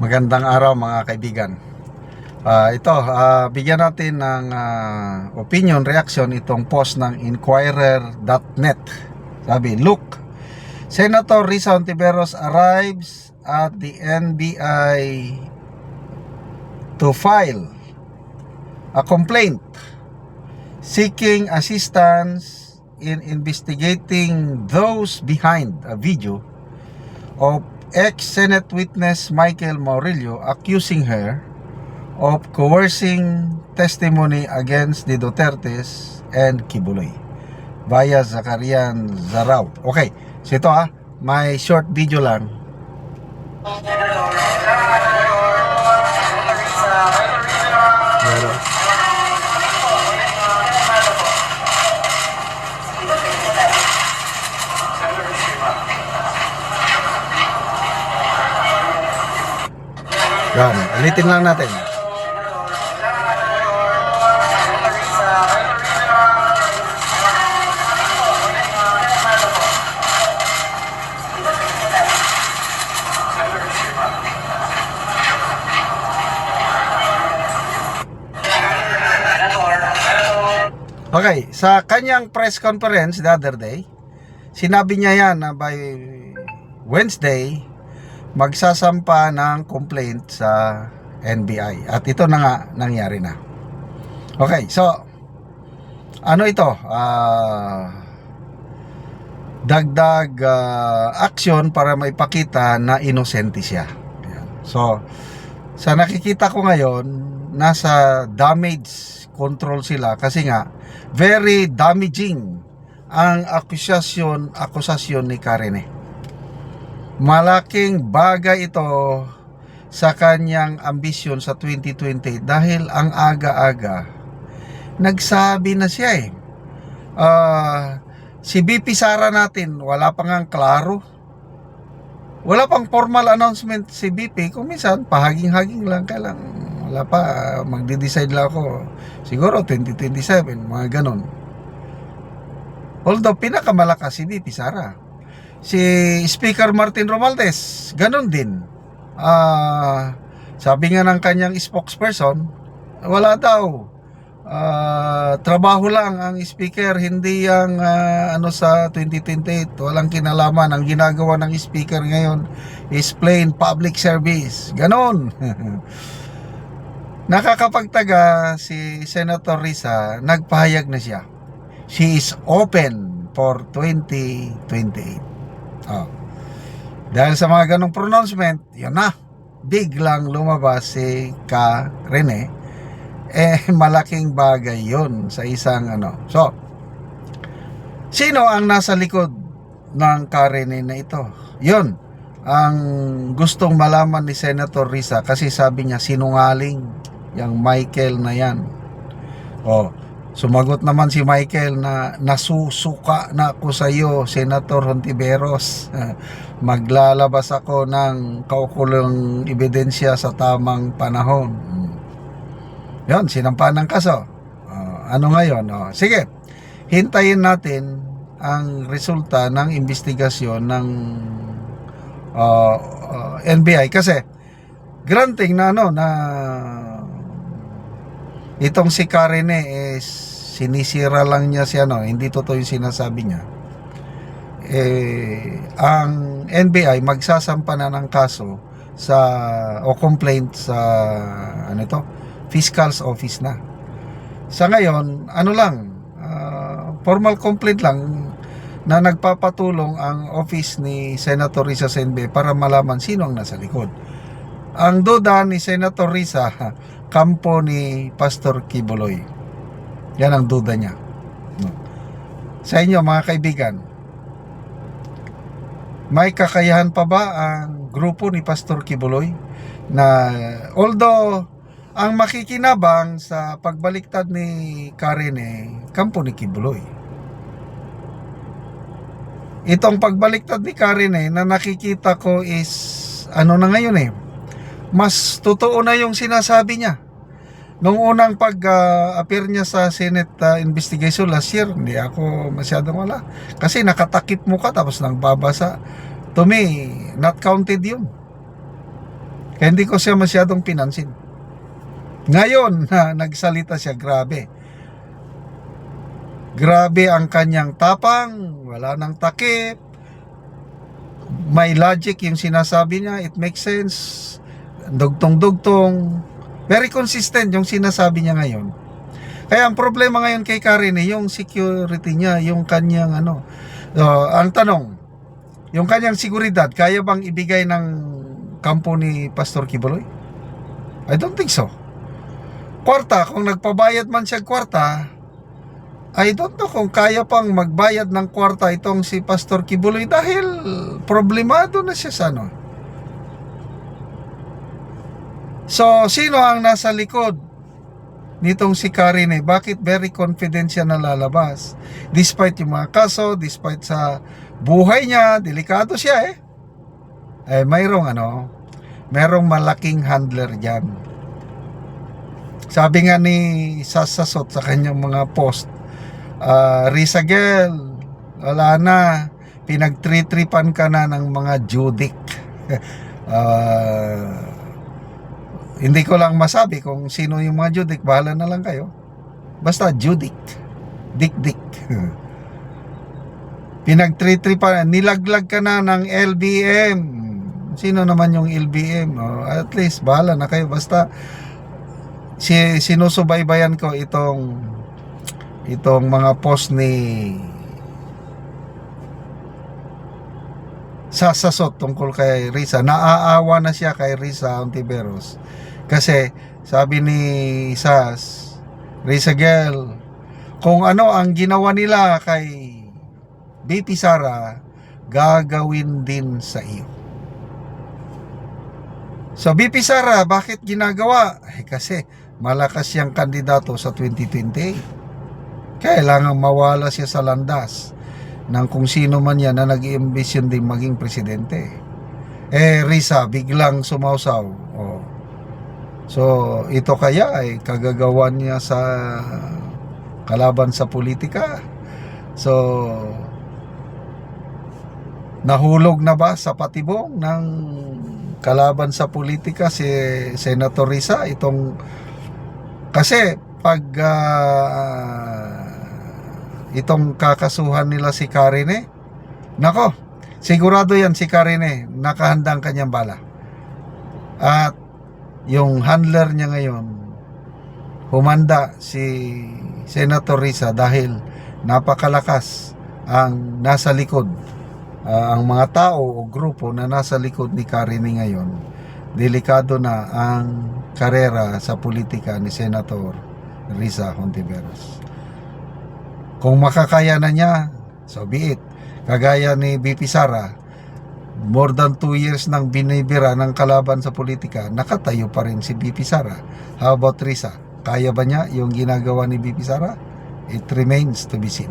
Magandang araw mga kaibigan. Ah, ito, ah, bigyan natin ng ah, opinion, reaction itong post ng Inquirer.net. Sabi, look, Senator Risa Ontiveros arrives at the NBI to file a complaint seeking assistance in investigating those behind a video of ex-Senate witness Michael Maurilio accusing her of coercing testimony against the Dutertes and Kibuloy via Zakarian Zarao. Okay, so ito ah, may short video lang. Yan, ulitin lang natin. Okay, sa kanyang press conference the other day, sinabi niya yan na by Wednesday, magsasampa ng complaint sa NBI. At ito na nga nangyari na. Okay, so, ano ito? Ah, dagdag ah, action para maipakita na inosente siya. So, sa nakikita ko ngayon, nasa damage control sila kasi nga very damaging ang akusasyon akusasyon ni Karine. Malaking bagay ito sa kanyang ambisyon sa 2020 dahil ang aga-aga nagsabi na siya eh. Ah, si BP Sara natin wala pa ngang klaro. Wala pang formal announcement si BP kung minsan pahaging-haging lang kailang wala pa magde-decide lang ako siguro 2027 mga ganon although pinakamalakas si BP Sara si Speaker Martin Romualdez ganon din. Ah sabi nga ng kanyang spokesperson wala daw. Ah, trabaho lang ang speaker hindi ang ah, ano sa 2028 walang kinalaman. Ang ginagawa ng speaker ngayon is plain public service. Ganon Nakakapagtaga si Senator Risa, nagpahayag na siya. She is open for 2028. Oh. Dahil sa mga ganong pronouncement, yun na, biglang lumabas si Ka Rene. Eh, malaking bagay yun sa isang ano. So, sino ang nasa likod ng Ka Rene na ito? Yun, ang gustong malaman ni Senator Risa kasi sabi niya sinungaling yung Michael na yan. Oh, sumagot naman si Michael na nasusuka na ako sa iyo, Senator Hontiveros. Maglalabas ako ng kaukulong ebidensya sa tamang panahon. Yon, sinampa ng kaso. Oh, ano ngayon? Oh, sige, hintayin natin ang resulta ng investigasyon ng uh, uh, NBI kasi granting na ano na itong si Karine is sinisira lang niya si ano, hindi totoo yung sinasabi niya. Eh, ang NBI magsasampa na ng kaso sa o complaint sa ano ito, fiscal's office na. Sa ngayon, ano lang, ah, formal complaint lang na nagpapatulong ang office ni Senator Risa Senbe para malaman sino ang nasa likod. Ang duda ni Senator Risa, kampo ni Pastor Kibuloy. Yan ang duda niya. Sa inyo mga kaibigan, may kakayahan pa ba ang grupo ni Pastor Kibuloy na although ang makikinabang sa pagbaliktad ni Karen eh, kampo ni Kibuloy. Itong pagbaliktad ni Karen eh, na nakikita ko is ano na ngayon eh, mas totoo na yung sinasabi niya. Nung unang pag-appear niya sa Senate uh, investigation last year, hindi ako masyadong wala. Kasi nakatakip mo ka tapos nang babasa. To me, not counted yun. Kaya hindi ko siya masyadong pinansin. Ngayon na nagsalita siya, grabe. Grabe ang kanyang tapang, wala nang takip. May logic yung sinasabi niya, it makes sense. Dugtong-dugtong. Very consistent yung sinasabi niya ngayon. Kaya ang problema ngayon kay Karen eh, yung security niya, yung kanyang ano. Uh, ang tanong, yung kanyang seguridad, kaya bang ibigay ng kampo ni Pastor Kibuloy? I don't think so. Kwarta, kung nagpabayad man siya kwarta, I don't know kung kaya pang magbayad ng kwarta itong si Pastor Kibuloy dahil problemado na siya sa ano. So, sino ang nasa likod nitong si Karine? Bakit very confident siya na? Despite yung mga kaso, despite sa buhay niya, delikado siya eh. Eh, mayroong ano, mayroong malaking handler dyan. Sabi nga ni Sasasot sa kanyang mga post, ah, Risa Girl, wala na, pinagtritripan ka na ng mga judik. Ah, hindi ko lang masabi kung sino yung mga judik, bahala na lang kayo. Basta judik, dik-dik. Pinagtritripan, nilaglag ka na ng LBM. Sino naman yung LBM? Oh, at least, bahala na kayo. Basta, si, sinusubaybayan ko itong itong mga post ni sasasot tungkol kay Risa. Naaawa na siya kay Risa Ontiveros. Kasi sabi ni Sas, Risa girl, kung ano ang ginawa nila kay BP Sara, gagawin din sa iyo. So BP Sara, bakit ginagawa? Eh, kasi malakas siyang kandidato sa 2028. Kailangan mawala siya sa landas ng kung sino man yan na nag-iimbisyon din maging presidente. Eh, Risa, biglang sumausaw. So, ito kaya ay kagagawan niya sa kalaban sa politika. So, nahulog na ba sa patibong ng kalaban sa politika si Senator Risa itong kasi pag ah, itong kakasuhan nila si Karine nako sigurado yan si Karine nakahandang kanyang bala at yung handler niya ngayon humanda si Senator Risa dahil napakalakas ang nasa likod. Ah, ang mga tao o grupo na nasa likod ni Karine ngayon delikado na ang karera sa politika ni Senator Risa Hontiveros. Kung makakaya na niya so be it. Kagaya ni BP Sara more than 2 years nang binibira ng kalaban sa politika nakatayo pa rin si BP Sara. How about Risa? Kaya ba niya yung ginagawa ni BP Sara? It remains to be seen.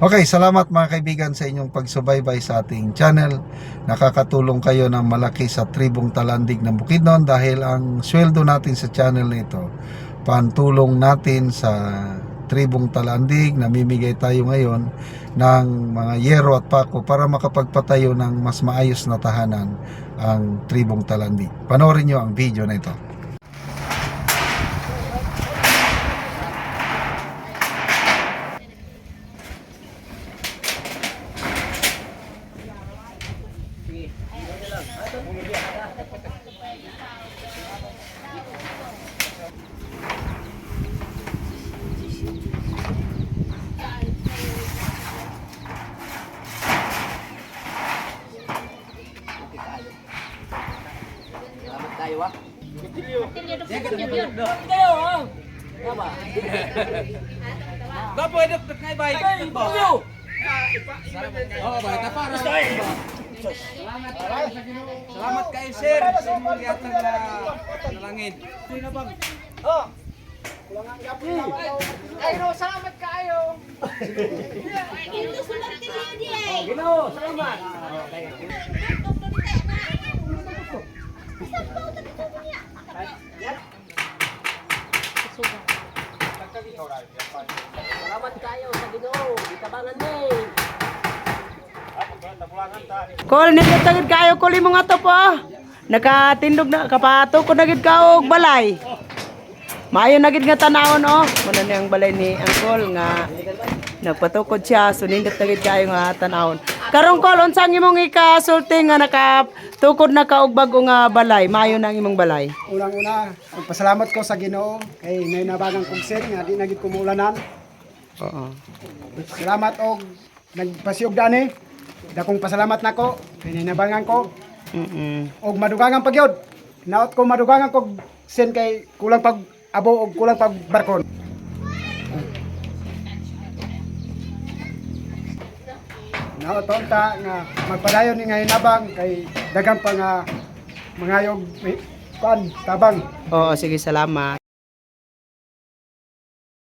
Okay, salamat mga kaibigan sa inyong pagsubaybay sa ating channel. Nakakatulong kayo ng malaki sa tribong talandig ng Bukidnon dahil ang sweldo natin sa channel na ito, pantulong natin sa tribong talandig, namimigay tayo ngayon ng mga yero at pako para makapagpatayo ng mas maayos na tahanan ang tribong talandig. Panoorin nyo ang video na ito. Salamat tayo ah. Ba pwede kay bay. Oh, bay ta para. Salamat kay sir sa inyong gihatag na nalangin. Sino bang? Ayro, salamat kayo. Ginoo, salamat. Salamat kayo sa Ginoo. Gitabangan ni. Kol, nindot tagid kayo, kuli mo nga to po. nakatindog na kapato ko nagid ka og balay. Maayo nagid nga tanawon oh. Muna ni ang balay ni Angkol nga nagpatukod siya so nindot nagid kayo nga tanawon. Karong kol unsang imong ikasulti nga nakatukod na ka og bag-o nga balay. Maayo na ang imong balay. Unang-una, magpasalamat ko sa Ginoo kay ngay nabagang kugsin nga di nagit kumulanan. Oo. Salamat og nagpasiyog dani. Dakong pasalamat nako kay nabangan ko Mm. og madugangan pagyod. Naot ko madugangan ko sin kay kulang pag abo og kulang pag barkon. Naot ta nga magpadayon ni ngay nabang kay dagang pa nga mangayog kan tabang. Oo, sige, salamat.